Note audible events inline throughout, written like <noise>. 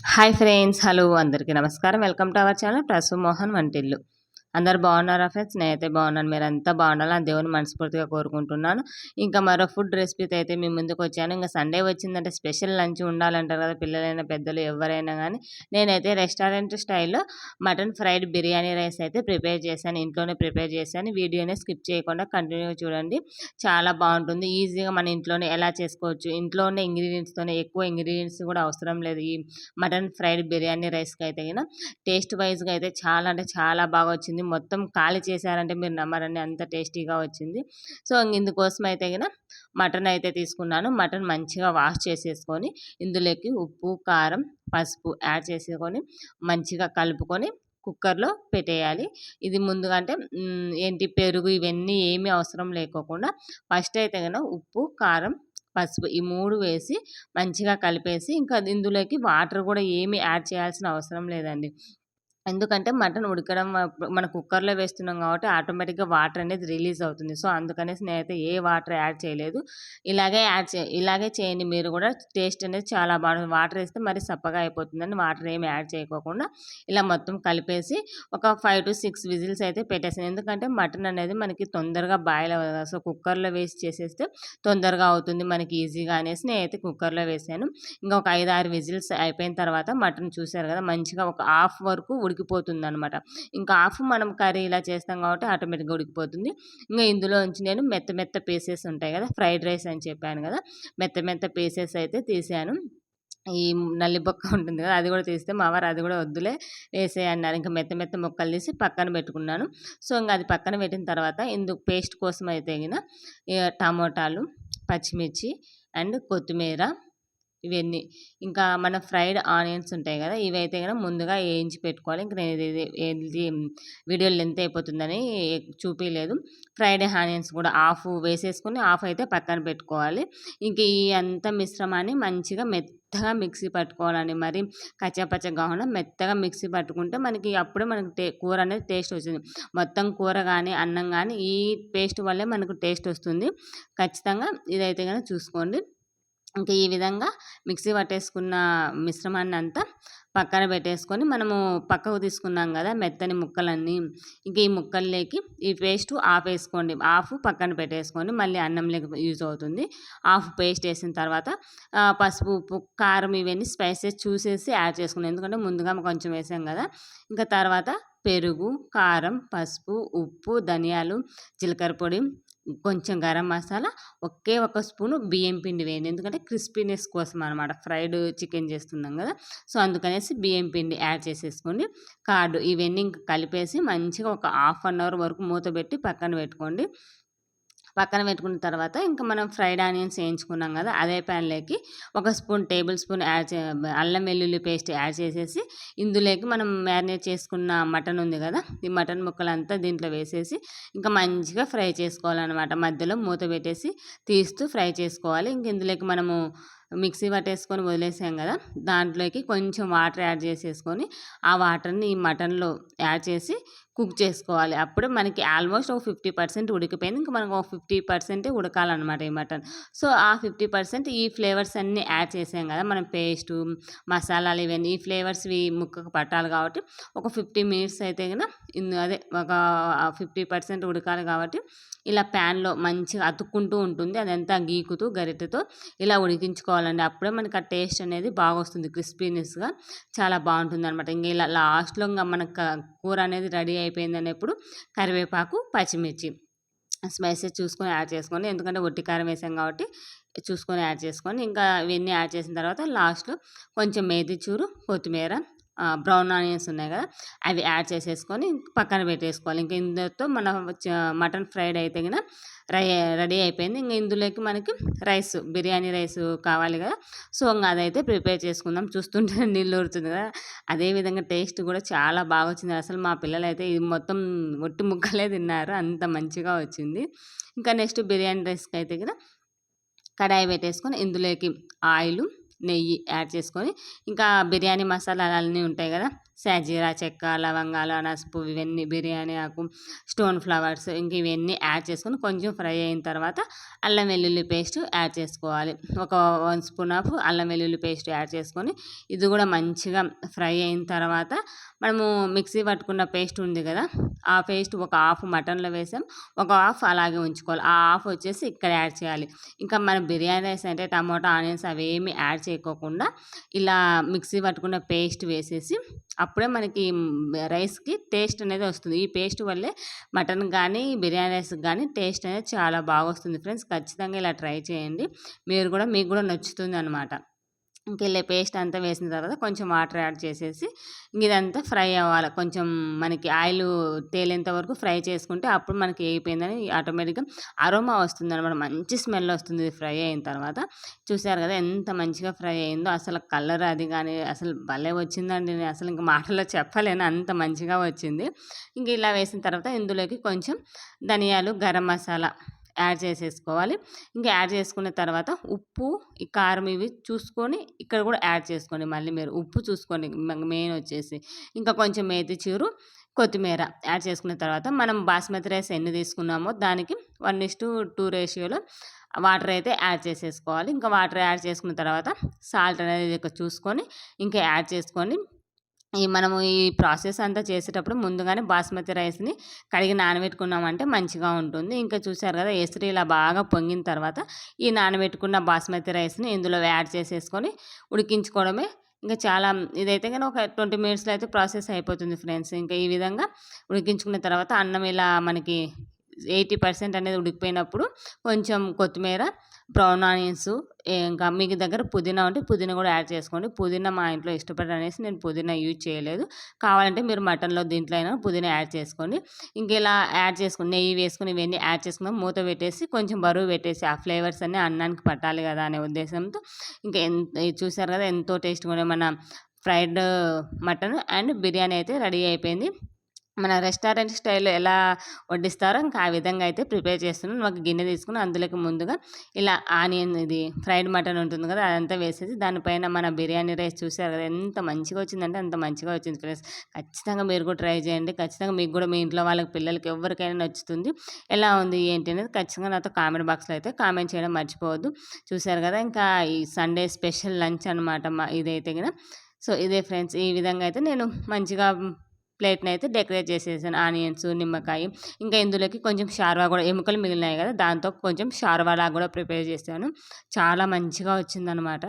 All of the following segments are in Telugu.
హాయ్ ఫ్రెండ్స్ హలో అందరికీ నమస్కారం. Welcome to our channel Prasu Mohan వంటిల్లు. అందరు బాగున్నారా ఫ్రెండ్స్? నేనైతే బాగున్నాను. మీరు అంతా ఆ దేవుని మనస్ఫూర్తిగా కోరుకుంటున్నాను. ఇంకా మరో ఫుడ్ రెసిపీతో అయితే మీ ముందుకు వచ్చాను. ఇంకా సండే వచ్చిందంటే స్పెషల్ లంచ్ ఉండాలంటారు కదా పిల్లలైనా పెద్దలు ఎవరైనా కానీ నేనైతే రెస్టారెంట్ స్టైల్లో మటన్ ఫ్రైడ్ బిర్యానీ రైస్ అయితే ప్రిపేర్ చేశాను. ఇంట్లోనే ప్రిపేర్ చేశాను. వీడియోని స్కిప్ చేయకుండా కంటిన్యూ చూడండి. చాలా బాగుంటుంది. ఈజీగా మన ఇంట్లోనే ఎలా చేసుకోవచ్చు? ఇంట్లోనే ఇంగ్రీడియంట్స్తోనే ఎక్కువ ఇంగ్రీడియంట్స్ కూడా అవసరం లేదు. ఈ మటన్ ఫ్రైడ్ బిర్యానీ రైస్కి అయితే టేస్ట్ వైజ్గా అయితే చాలా అంటే చాలా బాగా వచ్చింది. వచ్చింది. మొత్తం ఖాళీ చేశారంటే మీరు నమ్మరండి. అంత టేస్టీగా వచ్చింది. సో ఇందుకోసం అయితే కనుక మటన్ అయితే తీసుకున్నాను. మటన్ మంచిగా వాష్ చేసేసుకొని ఇందులోకి ఉప్పు కారం పసుపు యాడ్ చేసుకొని మంచిగా కలుపుకొని కుక్కర్లో పెట్టేయాలి. ఇది ముందుగా అంటే ఏంటి పెరుగు ఇవన్నీ ఏమీ అవసరం లేకోకుండా ఫస్ట్ అయితే కనుక ఉప్పు కారం పసుపు ఈ మూడు వేసి మంచిగా కలిపేసి ఇంకా ఇందులోకి వాటర్ కూడా ఏమి యాడ్ చేయాల్సిన అవసరం లేదండి. ఎందుకంటే మటన్ ఉడకడం మన కుక్కర్లో వేస్తున్నాం కాబట్టి ఆటోమేటిక్గా వాటర్ అనేది రిలీజ్ అవుతుంది. సో అందుకనేసి నేనైతే ఏ వాటర్ యాడ్ చేయలేదు. ఇలాగే యాడ్ చే ఇలాగే చేయండి. మీరు కూడా టేస్ట్ అనేది చాలా బాగుంటుంది. వాటర్ వేస్తే మరి సప్పగా అయిపోతుందని వాటర్ ఏమి యాడ్ చేయకోకుండా ఇలా మొత్తం కలిపేసి ఒక ఫైవ్ టు సిక్స్ విజిల్స్ అయితే పెట్టేసాను ఎందుకంటే మటన్ అనేది మనకి తొందరగా బాయిల్ అవ్వదు సో కుక్కర్లో వేసి చేసేస్తే తొందరగా అవుతుంది మనకి ఈజీగా అనేసి నేనైతే కుక్కర్లో వేసాను. ఇంకా ఒక ఐదు ఆరు విజిల్స్ అయిపోయిన తర్వాత మటన్ చూసారు కదా. మంచిగా ఒక హాఫ్ వరకు ఉడికి ఉడికిపోతుంది అనమాట ఇంకా హాఫ్ మనం కర్రీ ఇలా చేస్తాం కాబట్టి ఆటోమేటిక్గా ఉడికిపోతుంది. ఇంకా ఇందులో నుంచి నేను మెత్త మెత్త పీసెస్ ఉంటాయి కదా ఫ్రైడ్ రైస్ అని చెప్పాను కదా మెత్త మెత్త పీసెస్ అయితే తీసాను. ఈ నల్లిబొక్క ఉంటుంది కదా అది కూడా తీస్తే మా వారు అది కూడా వద్దులే వేసే అన్నారు. ఇంకా మెత్త మెత్త ముక్కలు తీసి పక్కన పెట్టుకున్నాను. సో ఇంకా అది పక్కన పెట్టిన తర్వాత ఇందుకు పేస్ట్ కోసం అయితే టమోటాలు పచ్చిమిర్చి అండ్ కొత్తిమీర ఇవన్నీ. ఇంకా మన ఫ్రైడ్ ఆనియన్స్ ఉంటాయి కదా ఇవైతే కనుక ముందుగా వేయించి పెట్టుకోవాలి. ఇంకా నేను ఇది ఇది వీడియో లెంత్ అయిపోతుందని చూపించలేదు ఫ్రైడ్ ఆనియన్స్ కూడా ఆఫ్ వేసేసుకొని ఆఫ్ అయితే పక్కన పెట్టుకోవాలి. ఇంక ఈ అంత మిశ్రమాన్ని మంచిగా మెత్తగా మిక్సీ పట్టుకోవాలండి. మరి కచ్చపచ్చ కాకుండా మెత్తగా మిక్సీ పట్టుకుంటే మనకి అప్పుడే మనకి టే కూర అనేది టేస్ట్ వస్తుంది. మొత్తం కూర కానీ అన్నం కానీ ఈ పేస్ట్ వల్లే మనకు టేస్ట్ వస్తుంది. ఖచ్చితంగా ఇదైతే కనుక చూసుకోండి. ఇంకా ఈ విధంగా మిక్సీ పట్టేసుకున్న మిశ్రమాన్ని అంతా పక్కన పెట్టేసుకొని మనము పక్కకు తీసుకున్నాం కదా మెత్తని ముక్కలన్నీ. ఇంకా ఈ ముక్కల్లోకి ఈ పేస్ట్ ఆఫ్ వేసుకోండి. ఆఫ్ పక్కన పెట్టేసుకొని మళ్ళీ అన్నంలోకి యూజ్ అవుతుంది. ఆఫ్ పేస్ట్ వేసిన తర్వాత పసుపు ఉప్పు కారం ఇవన్నీ స్పైసెస్ చూసేసి యాడ్ చేసుకున్నాం. ఎందుకంటే ముందుగా కొంచెం వేసాం కదా. ఇంకా తర్వాత పెరుగు కారం పసుపు ఉప్పు ధనియాలు జీలకర్ర పొడి కొంచెం గరం మసాలా ఒకే ఒక స్పూను బియ్యం పిండి వేయండి. ఎందుకంటే క్రిస్పీనెస్ కోసం అనమాట ఫ్రైడ్ చికెన్ చేస్తున్నాం కదా. సో అందుకనేసి బియ్యం పిండి యాడ్ చేసేసుకోండి. కార్డు ఇవన్నీ ఇంకా కలిపేసి మంచిగా ఒక హాఫ్ అన్ అవర్ వరకు మూత పెట్టి పక్కన పెట్టుకోండి. పక్కన పెట్టుకున్న తర్వాత ఇంకా మనం ఫ్రైడ్ ఆనియన్స్ వేయించుకున్నాం కదా అదే ప్యాన్లోకి ఒక స్పూన్ టేబుల్ స్పూన్ యాడ్ చే అల్లం వెల్లుల్లి పేస్ట్ యాడ్ చేసేసి ఇందులోకి మనం మ్యారినేట్ చేసుకున్న మటన్ ఉంది కదా ఈ మటన్ ముక్కలంతా దీంట్లో వేసేసి ఇంకా మంచిగా ఫ్రై చేసుకోవాలన్నమాట. మధ్యలో మూత పెట్టేసి తీస్తూ ఫ్రై చేసుకోవాలి. ఇంక ఇందులోకి మనము మిక్సీ పట్టేసుకొని వదిలేసాం కదా దాంట్లోకి కొంచెం వాటర్ యాడ్ చేసేసుకొని ఆ వాటర్ని ఈ మటన్లో యాడ్ చేసి కుక్ చేసుకోవాలి. అప్పుడు మనకి ఆల్మోస్ట్ ఒక ఫిఫ్టీ పర్సెంట్ ఉడికిపోయింది. ఇంకా మనకు ఒక ఫిఫ్టీ పర్సెంటే ఉడకాలన్నమాట ఈ మటన్. సో ఆ ఫిఫ్టీ పర్సెంట్ ఈ ఫ్లేవర్స్ అన్నీ యాడ్ చేసాం కదా మనం పేస్టు మసాలాలు ఇవన్నీ ఈ ఫ్లేవర్స్ ఇవి ముక్కకు పట్టాలి కాబట్టి ఒక ఫిఫ్టీ మినిట్స్ అయితే కదా అదే ఒక ఫిఫ్టీ పర్సెంట్ ఉడకాలి కాబట్టి ఇలా ప్యాన్లో మంచిగా అతుక్కుంటూ ఉంటుంది. అదంతా గీకుతూ గరిటెతో ఇలా ఉడికించుకోవాలండి. అప్పుడే మనకి ఆ టేస్ట్ అనేది బాగా వస్తుంది. క్రిస్పీనెస్గా చాలా బాగుంటుంది అనమాట ఇంకా ఇలా లాస్ట్లో ఇంకా మనకు కూర అనేది రెడీ అయిపోయిందనేప్పుడు కరివేపాకు పచ్చిమిర్చి స్పైసెస్ చూసుకొని యాడ్ చేసుకోండి. ఎందుకంటే ఒట్టి కారం వేసాం కాబట్టి చూసుకొని యాడ్ చేసుకొని ఇంకా ఇవన్నీ యాడ్ చేసిన తర్వాత లాస్ట్లో కొంచెం మేతిచూరు కొత్తిమీర బ్రౌన్ ఆనియన్స్ ఉన్నాయి కదా అవి యాడ్ చేసేసుకొని పక్కన పెట్టేసుకోవాలి. ఇంకా ఇందులో మన మటన్ ఫ్రైడ్ అయితే కనుక రై రెడీ అయిపోయింది. ఇంకా ఇందులోకి మనకి రైస్ బిర్యానీ రైస్ కావాలి కదా. సో ఇంకా అదైతే ప్రిపేర్ చేసుకుందాం. చూస్తుంటే <laughs> నీళ్ళు ఊరుతుంది కదా. అదేవిధంగా టేస్ట్ కూడా చాలా బాగా వచ్చింది. అసలు మా పిల్లలు అయితే ఇది మొత్తం ఒట్టి ముక్కలే తిన్నారు. అంత మంచిగా వచ్చింది. ఇంకా నెక్స్ట్ బిర్యానీ రైస్కి అయితే కదా కడాయి పెట్టేసుకొని ఇందులోకి ఆయిల్ నెయ్యి యాడ్ చేసుకొని ఇంకా బిర్యానీ మసాలాలు అన్నీ ఉంటాయి కదా షాజీరా చెక్క లవంగాలు అనసపు ఇవన్నీ బిర్యానీ ఆకు స్టోన్ ఫ్లవర్స్ ఇంక ఇవన్నీ యాడ్ చేసుకొని కొంచెం ఫ్రై అయిన తర్వాత అల్లం వెల్లుల్లి పేస్ట్ యాడ్ చేసుకోవాలి. ఒక వన్ స్పూన్ ఆఫ్ అల్లం వెల్లుల్లి పేస్ట్ యాడ్ చేసుకొని ఇది కూడా మంచిగా ఫ్రై అయిన తర్వాత మనము మిక్సీ పట్టుకున్న పేస్ట్ ఉంది కదా ఆ పేస్ట్ ఒక హాఫ్ మటన్లో వేసాం ఒక హాఫ్ అలాగే ఉంచుకోవాలి. ఆ హాఫ్ వచ్చేసి ఇక్కడ యాడ్ చేయాలి. ఇంకా మన బిర్యానీ రైస్ అంటే టమాటో ఆనియన్స్ అవేమి యాడ్ చేయకోకుండా ఇలా మిక్సీ పట్టుకున్న పేస్ట్ వేసేసి అప్పుడే మనకి రైస్కి టేస్ట్ అనేది వస్తుంది. ఈ పేస్ట్ వల్లే మటన్ కానీ బిర్యానీ రైస్ కానీ టేస్ట్ అనేది చాలా బాగా వస్తుంది. ఫ్రెండ్స్ ఖచ్చితంగా ఇలా ట్రై చేయండి. మీరు కూడా మీకు కూడా నచ్చుతుంది అనమాట ఇంకెళ్ళే పేస్ట్ అంతా వేసిన తర్వాత కొంచెం వాటర్ యాడ్ చేసేసి ఇదంతా ఫ్రై అవ్వాలి. కొంచెం మనకి ఆయిల్ తేలేంత వరకు ఫ్రై చేసుకుంటే అప్పుడు మనకి అయిపోయిందని ఆటోమేటిక్గా అరోమా వస్తుంది అనమాట మంచి స్మెల్ వస్తుంది ఫ్రై అయిన తర్వాత. చూసారు కదా ఎంత మంచిగా ఫ్రై అయిందో. అసలు కలర్ అది కానీ అసలు భలే వచ్చిందండి. నేను అసలు ఇంకా మాటల్లో చెప్పలేను. అంత మంచిగా వచ్చింది. ఇంక ఇలా వేసిన తర్వాత ఇందులోకి కొంచెం ధనియాలు గరం మసాలా యాడ్ చేసేసుకోవాలి. ఇంకా యాడ్ చేసుకున్న తర్వాత ఉప్పు ఈ కారం ఇవి చూసుకొని ఇక్కడ కూడా యాడ్ చేసుకోండి. మళ్ళీ మీరు ఉప్పు చూసుకోండి. మెయిన్ వచ్చేసి ఇంకా కొంచెం మేతి చీరు కొత్తిమీర యాడ్ చేసుకున్న తర్వాత మనం బాస్మతి రైస్ ఎన్ని తీసుకున్నామో దానికి వన్ ఇస్ టు టూ రేషియోలో వాటర్ అయితే యాడ్ చేసేసుకోవాలి. ఇంకా వాటర్ యాడ్ చేసుకున్న తర్వాత సాల్ట్ అనేది చూసుకొని ఇంకా యాడ్ చేసుకొని ఈ మనము ఈ ప్రాసెస్ అంతా చేసేటప్పుడు ముందుగానే బాస్మతి రైస్ని కడిగి నానబెట్టుకున్నామంటే మంచిగా ఉంటుంది. ఇంకా చూసారు కదా ఎసురు ఇలా బాగా పొంగిన తర్వాత ఈ నానబెట్టుకున్న బాస్మతి రైస్ని ఇందులో యాడ్ చేసేసుకొని ఉడికించుకోవడమే. ఇంకా చాలా ఇదైతే కానీ ఒక ట్వంటీ మినిట్స్లో అయితే ప్రాసెస్ అయిపోతుంది ఫ్రెండ్స్. ఇంకా ఈ విధంగా ఉడికించుకున్న తర్వాత అన్నం ఇలా మనకి ఎయిటీ పర్సెంట్ అనేది ఉడికిపోయినప్పుడు కొంచెం కొత్తిమీర బ్రౌన్ ఆనియన్స్ ఇంకా మీకు దగ్గర పుదీనా ఉంటే పుదీనా కూడా యాడ్ చేసుకోండి. పుదీనా మా ఇంట్లో ఇష్టపడరు అనేసి నేను పుదీనా యూజ్ చేయలేదు. కావాలంటే మీరు మటన్లో దీంట్లో అయినా పుదీనా యాడ్ చేసుకోండి. ఇంక ఇలా యాడ్ చేసుకుని నెయ్యి వేసుకుని ఇవన్నీ యాడ్ చేసుకున్నాం. మూత పెట్టేసి కొంచెం బరువు పెట్టేసి ఆ ఫ్లేవర్స్ అన్నీ అన్నానికి పట్టాలి కదా అనే ఉద్దేశంతో. ఇంకా ఎంత చూసారు కదా ఎంతో టేస్ట్గా మన ఫ్రైడ్ మటన్ అండ్ బిర్యానీ అయితే రెడీ అయిపోయింది. మన రెస్టారెంట్ స్టైల్లో ఎలా వడ్డిస్తారో ఇంకా ఆ విధంగా అయితే ప్రిపేర్ చేస్తున్నాను ఒక గిన్నె తీసుకుని అందులోకి ముందుగా ఇలా ఆనియన్ ఇది ఫ్రైడ్ మటన్ ఉంటుంది కదా అదంతా వేసేసి దానిపైన మన బిర్యానీ రైస్ చూసారు కదా ఎంత మంచిగా వచ్చిందంటే అంత మంచిగా వచ్చింది ఫ్రెండ్స్. ఖచ్చితంగా మీరు కూడా ట్రై చేయండి. ఖచ్చితంగా మీకు కూడా మీ ఇంట్లో వాళ్ళకి పిల్లలకి ఎవరికైనా నచ్చుతుంది. ఎలా ఉంది ఏంటి అనేది ఖచ్చితంగా నాతో కామెంట్ బాక్స్లో అయితే కామెంట్ చేయడం మర్చిపోవద్దు. చూసారు కదా ఇంకా ఈ సండే స్పెషల్ లంచ్ అనమాట మా ఇదైతే కదా. సో ఇదే ఫ్రెండ్స్ ఈ విధంగా అయితే నేను మంచిగా ప్లేట్ని అయితే డెకరేట్ చేసేసాను. ఆనియన్స్ నిమ్మకాయ ఇంకా ఇందులోకి కొంచెం షార్వా కూడా ఎముకలు మిగిలినాయి కదా దాంతో కొంచెం షార్వాలా కూడా ప్రిపేర్ చేశాను. చాలా మంచిగా వచ్చిందనమాట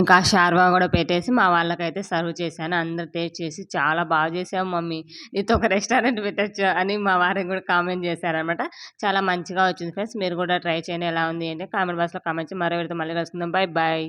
ఇంకా షార్వా కూడా పెట్టేసి మా వాళ్ళకైతే సర్వ్ చేశాను. అందరు టేస్ట్ చేసి చాలా బాగా చేసావు మమ్మీ. నీతో ఒక రెస్టారెంట్ పెట్టచ్చు అని మా వారికి కూడా కామెంట్ చేశారనమాట చాలా మంచిగా వచ్చింది ఫ్రెండ్స్. మీరు కూడా ట్రై చేయండి. ఎలా ఉంది అంటే కామెంట్ బాక్స్లో కామెంట్ చేసి మరో విడత మళ్ళీ కలుసుకుందాం. Bye bye